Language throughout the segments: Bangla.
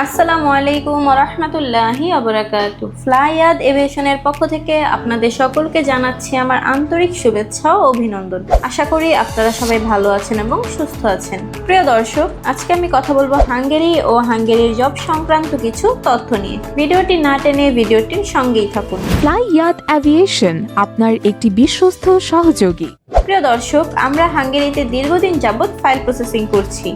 আসসালামু আলাইকুম রহমতুল্লাহি অবরাকাতু ফ্লাইয়াদ এভিয়েশনের পক্ষ থেকে আপনাদের সকলকে জানাচ্ছি আমার আন্তরিক শুভেচ্ছা ও অভিনন্দন। আশা করি আপনারা সবাই ভালো আছেন এবং সুস্থ আছেন। প্রিয় দর্শক আজকে আমি কথা বলব হাঙ্গেরি ও হাঙ্গেরির জব সংক্রান্ত কিছু তথ্য নিয়ে। ভিডিওটি না টেনে ভিডিওটির সঙ্গেই থাকুন। ফ্লাই ইয়াত অ্যাভিয়েশন আপনার একটি বিশ্বস্ত সহযোগী। প্রিয় দর্শক আমরা হাঙ্গেরিতে দীর্ঘদিন যাবৎ ফাইল প্রসেসিং করছি।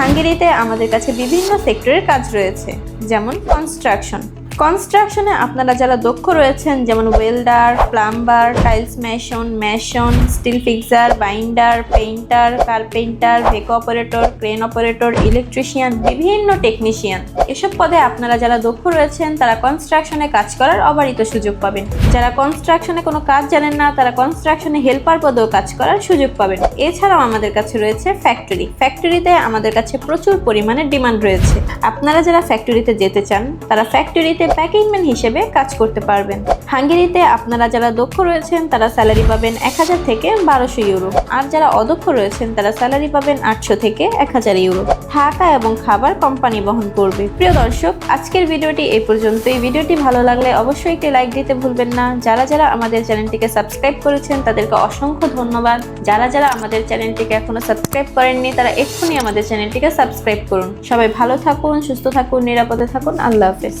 হাঙ্গেরিতে আমাদের কাছে বিভিন্ন সেক্টরের কাজ রয়েছে যেমন কনস্ট্রাকশন কনস্ট্রাকশনে আপনারা যারা দক্ষ রয়েছেন, যেমন welder plumber tiles mason mason steel fixer binder painter carpenter ভেকো operator crane operator electrician বিভিন্ন টেকনিশিয়ান এসব পদে আপনারা যারা দক্ষ রয়েছেন, তারা কনস্ট্রাকশনে কাজ করার অবারিত সুযোগ পাবেন। যারা কনস্ট্রাকশনে কোনো কাজ জানেন না, তারা কনস্ট্রাকশনে হেল্পার পদেও কাজ করার সুযোগ পাবেন। এছাড়াও আমাদের কাছে রয়েছে ফ্যাক্টরি ফ্যাক্টরিতে আমাদের কাছে প্রচুর পরিমাণে ডিমান্ড রয়েছে। আপনারা যারা ফ্যাক্টরিতে যেতে চান, তারা ফ্যাক্টরিতে প্যাকিংম্যান হিসেবে কাজ করতে পারবেন। হাঙ্গেরিতে আপনারা যারা দক্ষ রয়েছেন, তারা স্যালারি পাবেন এক হাজার থেকে বারোশো ইউরো। আর যারা অদক্ষ রয়েছেন, তারা স্যালারি পাবেন আটশো থেকে এক হাজার ইউরো। থাকা এবং খাবার কোম্পানি বহন করবে। প্রিয় দর্শক, আজকের ভিডিওটি এই পর্যন্ত এই ভিডিওটি ভালো লাগলে অবশ্যই একটি লাইক দিতে ভুলবেন না। যারা যারা আমাদের চ্যানেলটিকে সাবস্ক্রাইব করেছেন, তাদেরকে অসংখ্য ধন্যবাদ। যারা যারা আমাদের চ্যানেলটিকে এখনও সাবস্ক্রাইব করেননি, তারা এক্ষুনি আমাদের চ্যানেলটিকে সাবস্ক্রাইব করুন। সবাই ভালো থাকুন, সুস্থ থাকুন, নিরাপদে থাকুন। আল্লাহ হাফেজ।